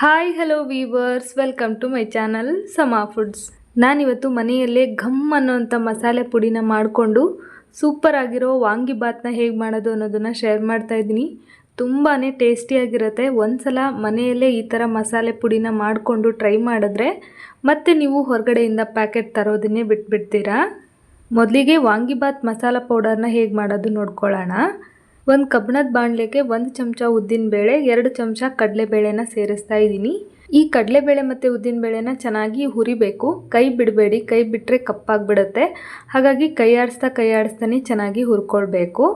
Hi hello viewers welcome to my channel Sama foods ನಾನಿವತ್ತು ಮನೆಯಲ್ಲೇ ಘಮ್ ಅನ್ನೋಂಥ ಮಸಾಲೆ ಪುಡಿನ ಮಾಡಿಕೊಂಡು ಸೂಪರ್ ಆಗಿರೋ ವಾಂಗಿಬಾತ್ನ ಹೇಗೆ ಮಾಡೋದು ಅನ್ನೋದನ್ನು ಶೇರ್ ಮಾಡ್ತಾ ಇದ್ದೀನಿ. ತುಂಬಾ ಟೇಸ್ಟಿಯಾಗಿರುತ್ತೆ ಒಂದ್ಸಲ ಮನೆಯಲ್ಲೇ ಈ ಥರ ಮಸಾಲೆ ಪುಡಿನ ಮಾಡಿಕೊಂಡು ಟ್ರೈ ಮಾಡಿದ್ರೆ ಮತ್ತೆ ನೀವು ಹೊರಗಡೆಯಿಂದ ಪ್ಯಾಕೆಟ್ ತರೋದನ್ನೇ ಬಿಟ್ಬಿಡ್ತೀರಾ. ಮೊದಲಿಗೆ ವಾಂಗಿಬಾತ್ ಮಸಾಲ ಪೌಡರ್ನ ಹೇಗೆ ಮಾಡೋದು ನೋಡ್ಕೊಳ್ಳೋಣ. ಒಂದು ಕಬ್ಬಣದ ಬಾಣಲೆಗೆ ಒಂದು ಚಮಚ ಉದ್ದಿನಬೇಳೆ ಎರಡು ಚಮಚ ಕಡಲೆಬೇಳೆನ ಸೇರಿಸ್ತಾ ಇದ್ದೀನಿ. ಈ ಕಡಲೆಬೇಳೆ ಮತ್ತು ಉದ್ದಿನಬೇಳೆನ ಚೆನ್ನಾಗಿ ಹುರಿಬೇಕು. ಕೈ ಬಿಡಬೇಡಿ, ಕೈ ಬಿಟ್ಟರೆ ಕಪ್ಪಾಗಿಬಿಡುತ್ತೆ. ಹಾಗಾಗಿ ಕೈ ಆಡಿಸ್ತಾ ಕೈ ಆಡಿಸ್ತಾನೆ ಚೆನ್ನಾಗಿ ಹುರ್ಕೊಳ್ಬೇಕು.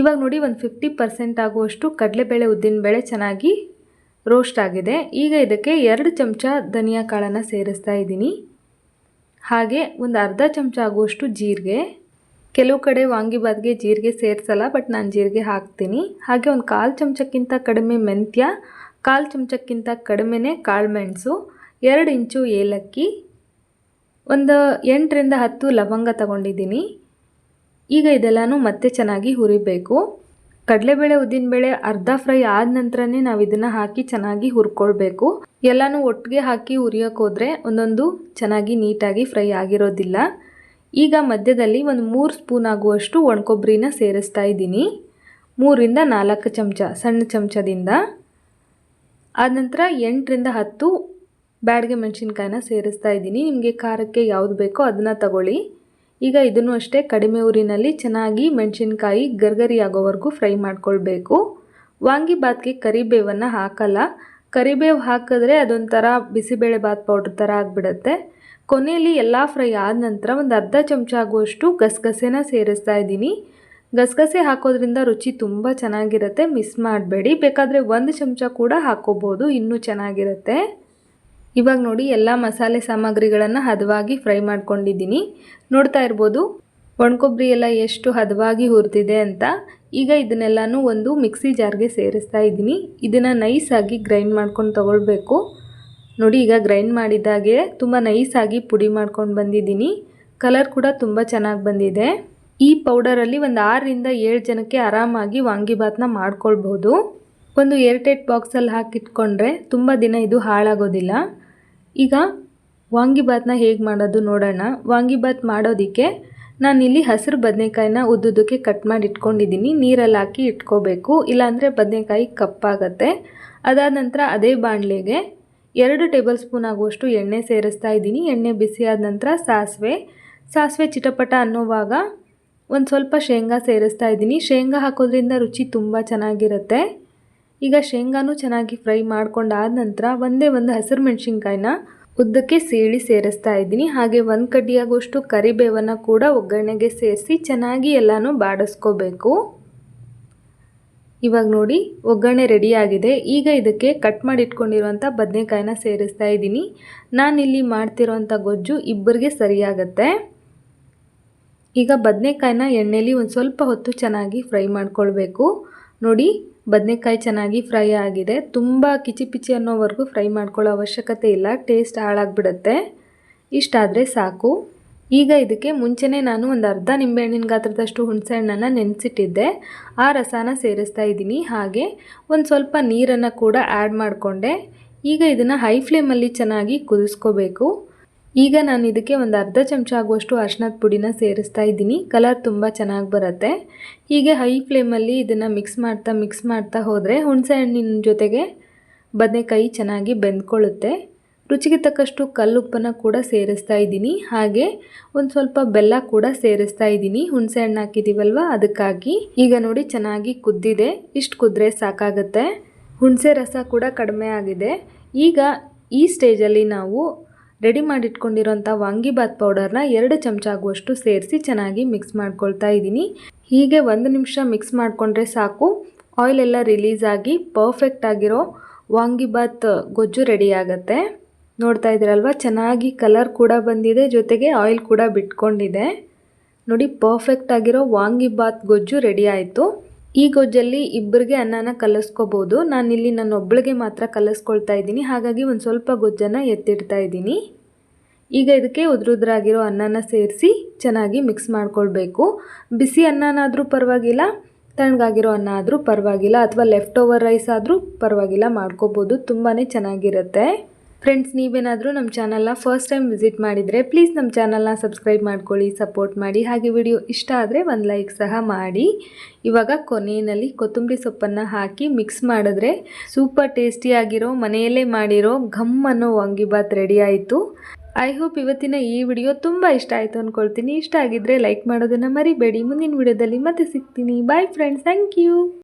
ಇವಾಗ ನೋಡಿ ಒಂದು ಫಿಫ್ಟಿ ಪರ್ಸೆಂಟ್ ಆಗುವಷ್ಟು ಕಡಲೆಬೇಳೆ ಉದ್ದಿನಬೇಳೆ ಚೆನ್ನಾಗಿ ರೋಸ್ಟ್ ಆಗಿದೆ. ಈಗ ಇದಕ್ಕೆ ಎರಡು ಚಮಚ ಧನಿಯಾ ಕಾಳನ್ನು ಸೇರಿಸ್ತಾ ಇದ್ದೀನಿ. ಹಾಗೆ ಒಂದು ಅರ್ಧ ಚಮಚ ಆಗುವಷ್ಟು ಜೀರಿಗೆ. ಕೆಲವು ಕಡೆ ವಾಂಗಿಬಾತ್ಗೆ ಜೀರಿಗೆ ಸೇರಿಸಲ್ಲ ಬಟ್ ನಾನು ಜೀರಿಗೆ ಹಾಕ್ತೀನಿ. ಹಾಗೆ ಒಂದು ಕಾಲು ಚಮಚಕ್ಕಿಂತ ಕಡಿಮೆ ಮೆಂತ್ಯ, ಕಾಲು ಚಮಚಕ್ಕಿಂತ ಕಡಿಮೆನೇ ಕಾಳುಮೆಣಸು ಎರಡು ಇಂಚು ಏಲಕ್ಕಿ, ಒಂದು ಎಂಟರಿಂದ ಹತ್ತು ಲವಂಗ ತಗೊಂಡಿದ್ದೀನಿ. ಈಗ ಇದೆಲ್ಲನೂ ಮತ್ತೆ ಚೆನ್ನಾಗಿ ಹುರಿಬೇಕು. ಕಡಲೆಬೇಳೆ ಉದ್ದಿನಬೇಳೆ ಅರ್ಧ ಫ್ರೈ ಆದ ನಂತರನೇ ನಾವು ಇದನ್ನು ಹಾಕಿ ಚೆನ್ನಾಗಿ ಹುರ್ಕೊಳ್ಬೇಕು. ಎಲ್ಲನೂ ಒಟ್ಟಿಗೆ ಹಾಕಿ ಹುರಿಯೋಕ್ಕೋದ್ರೆ ಒಂದೊಂದು ಚೆನ್ನಾಗಿ ನೀಟಾಗಿ ಫ್ರೈ ಆಗಿರೋದಿಲ್ಲ. ಈಗ ಮಧ್ಯದಲ್ಲಿ ಒಂದು ಮೂರು ಸ್ಪೂನ್ ಆಗುವಷ್ಟು ಒಣಕೊಬ್ಬರಿನ ಸೇರಿಸ್ತಾ ಇದ್ದೀನಿ. ಮೂರಿಂದ ನಾಲ್ಕು ಚಮಚ, ಸಣ್ಣ ಚಮಚದಿಂದ. ಆದ ನಂತರ ಎಂಟರಿಂದ ಹತ್ತು ಬ್ಯಾಡಿಗೆ ಮೆಣಸಿನ್ಕಾಯಿನ ಸೇರಿಸ್ತಾ ಇದ್ದೀನಿ. ನಿಮಗೆ ಖಾರಕ್ಕೆ ಯಾವುದು ಬೇಕೋ ಅದನ್ನು ತಗೊಳ್ಳಿ. ಈಗ ಇದನ್ನು ಅಷ್ಟೇ ಕಡಿಮೆ ಊರಿನಲ್ಲಿ ಚೆನ್ನಾಗಿ ಮೆಣಸಿನ್ಕಾಯಿ ಗರ್ಗರಿ ಆಗೋವರೆಗೂ ಫ್ರೈ ಮಾಡ್ಕೊಳ್ಬೇಕು. ವಾಂಗಿಬಾತ್ಗೆ ಕರಿಬೇವನ್ನು ಹಾಕಲ್ಲ. ಕರಿಬೇವು ಹಾಕಿದ್ರೆ ಅದೊಂಥರ ಬಿಸಿಬೇಳೆ ಬಾತ್ ಪೌಡ್ರ್ ಥರ ಆಗಿಬಿಡುತ್ತೆ. ಕೊನೆಯಲ್ಲಿ ಎಲ್ಲ ಫ್ರೈ ಆದ ನಂತರ ಒಂದು ಅರ್ಧ ಚಮಚ ಆಗುವಷ್ಟು ಗಸಗಸೆನ ಸೇರಿಸ್ತಾ ಇದ್ದೀನಿ. ಗಸಗಸೆ ಹಾಕೋದ್ರಿಂದ ರುಚಿ ತುಂಬ ಚೆನ್ನಾಗಿರುತ್ತೆ, ಮಿಸ್ ಮಾಡಬೇಡಿ. ಬೇಕಾದರೆ ಒಂದು ಚಮಚ ಕೂಡ ಹಾಕೋಬೋದು ಇನ್ನೂ ಚೆನ್ನಾಗಿರುತ್ತೆ. ಇವಾಗ ನೋಡಿ ಎಲ್ಲ ಮಸಾಲೆ ಸಾಮಗ್ರಿಗಳನ್ನು ಹದವಾಗಿ ಫ್ರೈ ಮಾಡ್ಕೊಂಡಿದ್ದೀನಿ. ನೋಡ್ತಾ ಇರ್ಬೋದು ಒಣಕೊಬ್ಬರಿ ಎಲ್ಲ ಎಷ್ಟು ಹದವಾಗಿ ಹುರಿದಿದೆ ಅಂತ. ಈಗ ಇದನ್ನೆಲ್ಲನೂ ಒಂದು ಮಿಕ್ಸಿ ಜಾರ್ಗೆ ಸೇರಿಸ್ತಾ ಇದ್ದೀನಿ. ಇದನ್ನು ನೈಸಾಗಿ ಗ್ರೈಂಡ್ ಮಾಡ್ಕೊಂಡು ತಗೊಳ್ಬೇಕು. ನೋಡಿ, ಈಗ ಗ್ರೈಂಡ್ ಮಾಡಿದಾಗೆ ತುಂಬ ನೈಸಾಗಿ ಪುಡಿ ಮಾಡ್ಕೊಂಡು ಬಂದಿದ್ದೀನಿ. ಕಲರ್ ಕೂಡ ತುಂಬ ಚೆನ್ನಾಗಿ ಬಂದಿದೆ. ಈ ಪೌಡರಲ್ಲಿ ಒಂದು ಆರರಿಂದ ಏಳು ಜನಕ್ಕೆ ಆರಾಮಾಗಿ ವಾಂಗಿಬಾತ್ನ ಮಾಡ್ಕೊಳ್ಬೋದು. ಒಂದು ಏರ್ಟೈಟ್ ಬಾಕ್ಸಲ್ಲಿ ಹಾಕಿಟ್ಕೊಂಡ್ರೆ ತುಂಬ ದಿನ ಇದು ಹಾಳಾಗೋದಿಲ್ಲ. ಈಗ ವಾಂಗಿಬಾತ್ನ ಹೇಗೆ ಮಾಡೋದು ನೋಡೋಣ. ವಾಂಗಿಬಾತ್ ಮಾಡೋದಕ್ಕೆ ನಾನಿಲ್ಲಿ ಹಸಿರು ಬದನೆಕಾಯಿನ ಉದ್ದುದಕ್ಕೆ ಕಟ್ ಮಾಡಿ ಇಟ್ಕೊಂಡಿದ್ದೀನಿ ನೀರಲ್ಲಿ ಹಾಕಿ ಇಟ್ಕೋಬೇಕು. ಇಲ್ಲಾಂದರೆ ಬದನೆಕಾಯಿ ಕಪ್ಪಾಗತ್ತೆ. ಅದಾದ ನಂತರ ಅದೇ ಬಾಣಲೆಗೆ ಎರಡು ಟೇಬಲ್ ಸ್ಪೂನ್ ಆಗುವಷ್ಟು ಎಣ್ಣೆ ಸೇರಿಸ್ತಾ ಇದ್ದೀನಿ. ಎಣ್ಣೆ ಬಿಸಿಯಾದ ನಂತರ ಸಾಸಿವೆ. ಸಾಸಿವೆ ಚಿಟಪಟ ಅನ್ನೋವಾಗ ಒಂದು ಸ್ವಲ್ಪ ಶೇಂಗಾ ಸೇರಿಸ್ತಾ ಇದ್ದೀನಿ. ಶೇಂಗಾ ಹಾಕೋದ್ರಿಂದ ರುಚಿ ತುಂಬ ಚೆನ್ನಾಗಿರುತ್ತೆ. ಈಗ ಶೇಂಗಾನು ಚೆನ್ನಾಗಿ ಫ್ರೈ ಮಾಡ್ಕೊಂಡಾದ ನಂತರ ಒಂದೇ ಒಂದು ಹಸಿರು ಮೆಣಸಿನ್ಕಾಯಿನ ಉದ್ದಕ್ಕೆ ಸೀಳಿ ಸೇರಿಸ್ತಾ ಇದ್ದೀನಿ. ಹಾಗೆ ಒಂದು ಕಡ್ಡಿಯಾಗುವಷ್ಟು ಕರಿಬೇವನ್ನು ಕೂಡ ಒಗ್ಗರಣೆಗೆ ಸೇರಿಸಿ ಚೆನ್ನಾಗಿ ಎಲ್ಲನೂ ಬಾಡಿಸ್ಕೋಬೇಕು. ಇವಾಗ ನೋಡಿ ಒಗ್ಗರಣೆ ರೆಡಿಯಾಗಿದೆ ಈಗ ಇದಕ್ಕೆ ಕಟ್ ಮಾಡಿ ಇಟ್ಕೊಂಡಿರುವಂಥ ಬದನೆಕಾಯಿನ ಸೇರಿಸ್ತಾ ಇದ್ದೀನಿ. ನಾನಿಲ್ಲಿ ಮಾಡ್ತಿರೋವಂಥ ಗೊಜ್ಜು ಇಬ್ಬರಿಗೆ ಸರಿಯಾಗತ್ತೆ. ಈಗ ಬದನೆಕಾಯಿನ ಎಣ್ಣೆಲಿ ಒಂದು ಸ್ವಲ್ಪ ಹೊತ್ತು ಚೆನ್ನಾಗಿ ಫ್ರೈ ಮಾಡ್ಕೊಳ್ಬೇಕು. ನೋಡಿ, ಬದನೆಕಾಯಿ ಚೆನ್ನಾಗಿ ಫ್ರೈ ಆಗಿದೆ. ತುಂಬ ಕಿಚಿ ಪಿಚಿ ಅನ್ನೋವರೆಗೂ ಫ್ರೈ ಮಾಡ್ಕೊಳ್ಳೋ ಅವಶ್ಯಕತೆ ಇಲ್ಲ. ಟೇಸ್ಟ್ ಹಾಳಾಗ್ಬಿಡುತ್ತೆ. ಇಷ್ಟಾದರೆ ಸಾಕು. ಈಗ ಇದಕ್ಕೆ ಮುಂಚೆನೇ ನಾನು ಒಂದು ಅರ್ಧ ನಿಂಬೆಹಣ್ಣಿನ ಗಾತ್ರದಷ್ಟು ಹುಣಸೆಹಣ್ಣನ್ನು ನೆನೆಸಿಟ್ಟಿದ್ದೆ. ಆ ರಸನ ಸೇರಿಸ್ತಾ ಇದ್ದೀನಿ. ಹಾಗೆ ಒಂದು ಸ್ವಲ್ಪ ನೀರನ್ನು ಕೂಡ ಆ್ಯಡ್ ಮಾಡಿಕೊಂಡೆ. ಈಗ ಇದನ್ನು ಹೈ ಫ್ಲೇಮಲ್ಲಿ ಚೆನ್ನಾಗಿ ಕುದಿಸ್ಕೋಬೇಕು. ಈಗ ನಾನು ಇದಕ್ಕೆ ಒಂದು ಅರ್ಧ ಚಮಚ ಆಗುವಷ್ಟು ಅರ್ಶಿನದ ಪುಡಿನ ಸೇರಿಸ್ತಾ ಇದ್ದೀನಿ. ಕಲರ್ ತುಂಬ ಚೆನ್ನಾಗಿ ಬರುತ್ತೆ. ಹೀಗೆ ಹೈ ಫ್ಲೇಮಲ್ಲಿ ಇದನ್ನು ಮಿಕ್ಸ್ ಮಾಡ್ತಾ ಮಿಕ್ಸ್ ಮಾಡ್ತಾ ಹೋದರೆ ಹುಣಸೆ ಹಣ್ಣಿನ ಜೊತೆಗೆ ಬದನೆಕಾಯಿ ಚೆನ್ನಾಗಿ ಬೆಂದ್ಕೊಳ್ಳುತ್ತೆ. ರುಚಿಗೆ ತಕ್ಕಷ್ಟು ಕಲ್ಲುಪ್ಪನ್ನು ಕೂಡ ಸೇರಿಸ್ತಾ ಇದ್ದೀನಿ. ಹಾಗೆ ಒಂದು ಸ್ವಲ್ಪ ಬೆಲ್ಲ ಕೂಡ ಸೇರಿಸ್ತಾ ಇದ್ದೀನಿ. ಹುಣಸೆ ಹಣ್ಣು ಹಾಕಿದ್ದೀವಲ್ವ ಅದಕ್ಕಾಗಿ. ಈಗ ನೋಡಿ ಚೆನ್ನಾಗಿ ಕುದ್ದಿದೆ. ಇಷ್ಟು ಕುದ್ರೆ ಸಾಕಾಗುತ್ತೆ. ಹುಣಸೆ ರಸ ಕೂಡ ಕಡಿಮೆ ಆಗಿದೆ. ಈಗ ಈ ಸ್ಟೇಜಲ್ಲಿ ನಾವು ರೆಡಿ ಮಾಡಿಟ್ಕೊಂಡಿರೋಂಥ ವಾಂಗಿಬಾತ್ ಪೌಡರ್ನ ಎರಡು ಚಮಚ ಆಗುವಷ್ಟು ಸೇರಿಸಿ ಚೆನ್ನಾಗಿ ಮಿಕ್ಸ್ ಮಾಡ್ಕೊಳ್ತಾ ಇದ್ದೀನಿ. ಹೀಗೆ ಒಂದು ನಿಮಿಷ ಮಿಕ್ಸ್ ಮಾಡಿಕೊಂಡ್ರೆ ಸಾಕು. ಆಯಿಲ್ ಎಲ್ಲ ರಿಲೀಸ್ ಆಗಿ ಪರ್ಫೆಕ್ಟ್ ಆಗಿರೋ ವಾಂಗಿಬಾತ್ ಗೊಜ್ಜು ರೆಡಿ ಆಗುತ್ತೆ. ನೋಡ್ತಾ ಇದ್ದೀರಲ್ವ? ಚೆನ್ನಾಗಿ ಕಲರ್ ಕೂಡ ಬಂದಿದೆ, ಜೊತೆಗೆ ಆಯಿಲ್ ಕೂಡ ಬಿಟ್ಕೊಂಡಿದೆ. ನೋಡಿ ಪರ್ಫೆಕ್ಟ್ ಆಗಿರೋ ವಾಂಗಿಬಾತ್ ಗೊಜ್ಜು ರೆಡಿ ಆಯಿತು. ಈ ಗೊಜ್ಜಲ್ಲಿ ಇಬ್ಬರಿಗೆ ಅನ್ನನ ಕಲಿಸ್ಕೋಬೋದು. ನಾನಿಲ್ಲಿ ನನ್ನ ಒಬ್ಬಳಿಗೆ ಮಾತ್ರ ಕಲಿಸ್ಕೊಳ್ತಾ ಇದ್ದೀನಿ. ಹಾಗಾಗಿ ಒಂದು ಸ್ವಲ್ಪ ಗೊಜ್ಜನ್ನು ಎತ್ತಿಡ್ತಾ ಇದ್ದೀನಿ. ಈಗ ಇದಕ್ಕೆ ಉದ್ರುದ್ರಾಗಿರೋ ಅನ್ನನ ಸೇರಿಸಿ ಚೆನ್ನಾಗಿ ಮಿಕ್ಸ್ ಮಾಡ್ಕೊಳ್ಬೇಕು. ಬಿಸಿ ಅನ್ನನಾದರೂ ಪರವಾಗಿಲ್ಲ, ತಣ್ಣಗಾಗಿರೋ ಅನ್ನ ಆದರೂ ಪರವಾಗಿಲ್ಲ, ಅಥವಾ ಲೆಫ್ಟ್ ಓವರ್ ರೈಸ್ ಆದರೂ ಪರವಾಗಿಲ್ಲ, ಮಾಡ್ಕೋಬೋದು. ತುಂಬಾ ಚೆನ್ನಾಗಿರುತ್ತೆ. ಫ್ರೆಂಡ್ಸ್ ನೀವೇನಾದರೂ ನಮ್ಮ ಚಾನಲ್ನ ಫಸ್ಟ್ ಟೈಮ್ ವಿಸಿಟ್ ಮಾಡಿದರೆ ಪ್ಲೀಸ್ ನಮ್ಮ ಚಾನಲ್ನ ಸಬ್ಸ್ಕ್ರೈಬ್ ಮಾಡ್ಕೊಳ್ಳಿ ಸಪೋರ್ಟ್ ಮಾಡಿ. ಹಾಗೆ ವಿಡಿಯೋ ಇಷ್ಟ ಆದರೆ ಒಂದು ಲೈಕ್ ಸಹ ಮಾಡಿ. ಇವಾಗ ಕೊನೆಯಲ್ಲಿ ಕೊತ್ತಂಬರಿ ಸೊಪ್ಪನ್ನು ಹಾಕಿ ಮಿಕ್ಸ್ ಮಾಡಿದ್ರೆ ಸೂಪರ್ ಟೇಸ್ಟಿಯಾಗಿರೋ ಮನೆಯಲ್ಲೇ ಮಾಡಿರೋ ಘಮ್ ಅನ್ನೋ ವಾಂಗಿಬಾತ್ ರೆಡಿ ಆಯಿತು. ಐ ಹೋಪ್ ಇವತ್ತಿನ ಈ ವಿಡಿಯೋ ತುಂಬ ಇಷ್ಟ ಆಯಿತು ಅಂದ್ಕೊಳ್ತೀನಿ ಇಷ್ಟ ಆಗಿದ್ದರೆ ಲೈಕ್ ಮಾಡೋದನ್ನು ಮರಿಬೇಡಿ. ಮುಂದಿನ ವಿಡಿಯೋದಲ್ಲಿ ಮತ್ತೆ ಸಿಗ್ತೀನಿ. Bye friends thank you